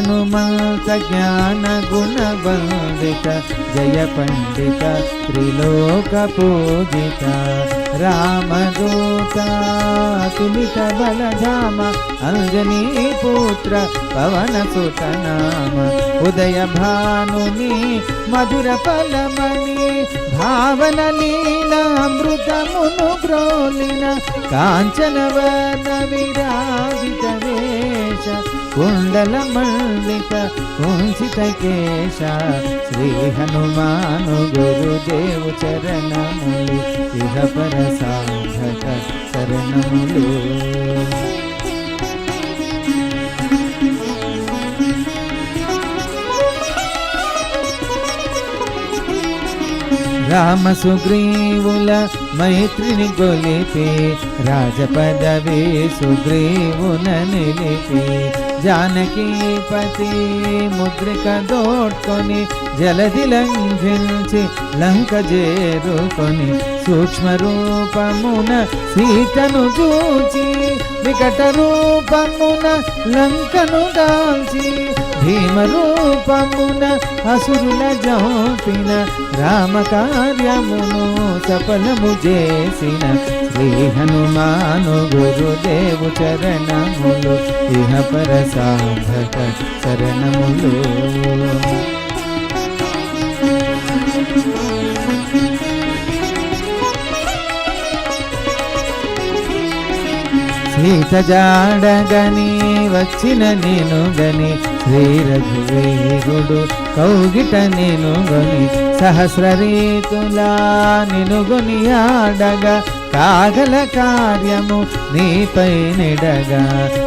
हनुमंत ज्ञान गुण बंदित जय पंडित त्रिलोक पूजित राम रामदूता बल बलधाम अंजनी पुत्र पवन सुतनाम उदय भानुनि मधुर फलमणि भावन लीलामृतमुनु ब्रोलिन काञ्चनवन विराजित वेश కుండల మల్లిక కుంచిత కేశ శ్రీ హనుమాను గురుదేవు చరణములు ఇహ పర సాధక శరణములు రామ సుగ్రీవుల మైత్రిని గొలిపి రాజపదవి సుగ్రీవున నిలిపి. జానకీపతి ముద్రిక దోడ్కొని జలది లంఘించి లంక చేరుకొని సూక్ష్మ రూపమున సీతను చూచి వికట రూపమున లంకను దాల్చి భీమ రూపమున అసురుల జోపిన రామ కార్యమును సఫలము చేసిన శ్రీ హనుమాను గురుదేవు చరణములు ఇహ పర సాధక శరణములు సీత జాడగని వచ్చిన నేను గని శ్రీ రఘువేరుడు కౌగిట నేను గని సహస్ర రీతులా నినుగొని ఆడగా కాగల కార్యము నీపై నిడగా.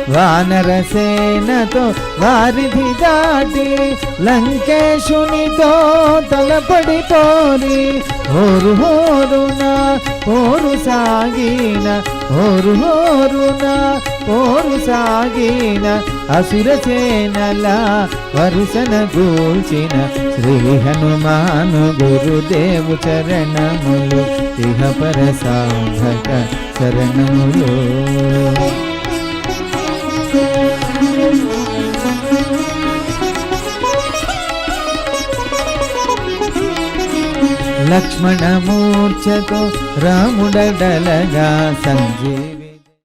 వానరసేనతో వారిధి దాటి లంకేశునితో తలపడి పోరి. హోరు హోరున హోరు సాగిన హోరు హోరున హోరు సాగిన అసురసేనల వరుసన గూల్చిన శ్రీ హనుమాను గురుదేవు చరణములు ఇహ పర సాధక శరణములు లక్ష్మణమూర్చతో రాముడడలగా సంజీవి